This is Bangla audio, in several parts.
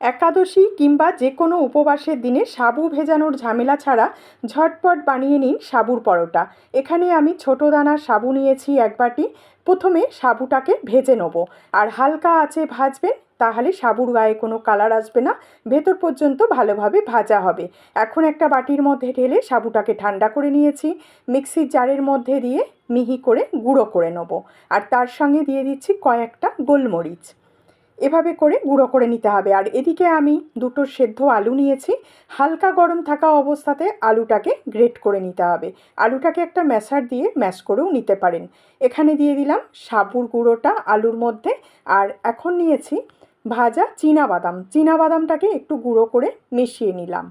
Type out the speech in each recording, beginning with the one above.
একাদশী কিংবা যে কোনো উপবাসের দিনে সাবু ভেজানোর ঝামেলা ছাড়া ঝটপট বানিয়ে নিন সাবুর পরোটা। এখানে আমি ছোটো দানার সাবু নিয়েছি এক বাটি। প্রথমে সাবুটাকে ভেজে নেব। আর হালকা আছে ভাজবেন, তাহলে সাবুর গায়ে কোনো কালার আসবে না। ভেতর পর্যন্ত ভালোভাবে ভাজা হবে। এখন একটা বাটির মধ্যে ঢেলে সাবুটাকে ঠান্ডা করে নিয়েছি। মিক্সির জারের মধ্যে দিয়ে মিহি করে গুঁড়ো করে নেব। আর তার সঙ্গে দিয়ে দিচ্ছি কয়েকটা গোলমরিচ। এভাবে করে গুঁড়ো করে নিতে হবে। আর এদিকে আমি দুটো সেদ্ধ আলু নিয়েছি। হালকা গরম থাকা অবস্থাতে আলুটাকে গ্রেট করে নিতে হবে। আলুটাকে একটা ম্যাশার দিয়ে ম্যাশ করেও নিতে পারেন। এখানে দিয়ে দিলাম সাবুর গুঁড়োটা আলুর মধ্যে। আর এখন নিয়েছি ভাজা বাদাম বাদামটাকে একটু গুঁড়ো করে মিশিয়ে নিলাম।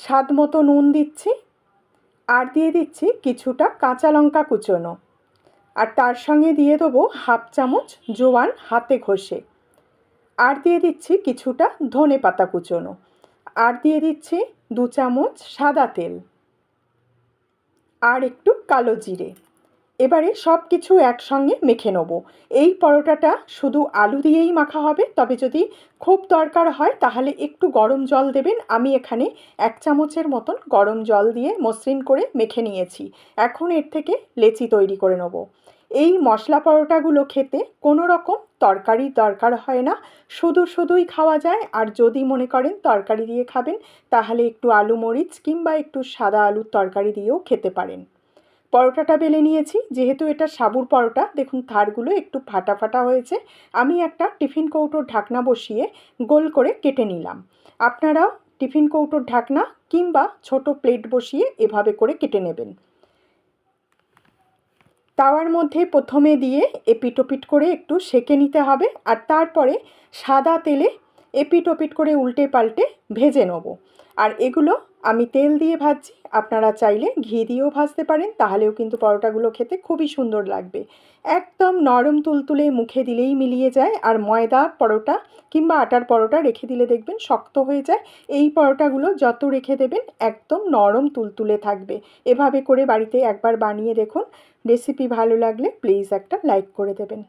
স্বাদ মতো নুন দিচ্ছি। আর দিয়ে দিচ্ছি কিছুটা কাঁচা লঙ্কা কুচোনো। আর তার সঙ্গে দিয়ে দেবো হাফ চামচ জোয়ান হাতে ঘষে। আর দিয়ে দিচ্ছি কিছুটা ধনে পাতা কুচোনো। আর দিয়ে দিচ্ছি দু চামচ সাদা তেল। আর একটু কালো জিরে। এবারে সব কিছু একসঙ্গে মেখে নেব। এই পরোটাটা শুধু আলু দিয়েই মাখা হবে, তবে যদি খুব দরকার হয় তাহলে একটু গরম জল দেবেন। আমি এখানে এক চামচের মতন গরম জল দিয়ে মসৃণ করে মেখে নিয়েছি। এখন এর থেকে লেচি তৈরি করে নেব। এই মশলা পরোটাগুলো খেতে কোনো রকম তরকারি দরকার হয় না। শুধু শুধুই খাওয়া যায়। আর যদি মনে করেন তরকারি দিয়ে খাবেন, তাহলে একটু আলু মরিচ কিংবা একটু সাদা আলুর তরকারি দিয়েও খেতে পারেন। পরোটাটা বেলে নিয়েছি। যেহেতু এটা সাবুর পরোটা, দেখুন থারগুলো একটু ফাটা ফাটা হয়েছে। আমি একটা টিফিন কৌটোর ঢাকনা বসিয়ে গোল করে কেটে নিলাম। আপনারাও টিফিন কৌটোর ঢাকনা কিংবা ছোট প্লেট বসিয়ে এভাবে করে কেটে নেবেন। তাওয়ার মধ্যে প্রথমে দিয়ে এপিটোপিট করে একটু সেঁকে নিতে হবে আর তারপরে সাদা তেলে এপিট ওপিট করে উল্টে পাল্টে ভেজে নেব। আর এগুলো আমি তেল দিয়ে ভাজছি, আপনারা চাইলে ঘি দিয়েও ভাজতে পারেন, তাহলেও কিন্তু পরোটাগুলো খেতে খুবই সুন্দর লাগবে। একদম নরম তুলতুলে মুখে দিলেই মিলিয়ে যায়, আর ময়দা পরোটা কিংবা আটার পরোটা রেখে দিলে দেখবেন শক্ত হয়ে যায়। এই পরোটাগুলো যত রেখে দেবেন, একদম নরম তুলতুলে থাকবে। এভাবে করে বাড়িতে একবার বানিয়ে দেখুন, রেসিপি ভালো লাগলে প্লিজ একটা লাইক করে দেবেন।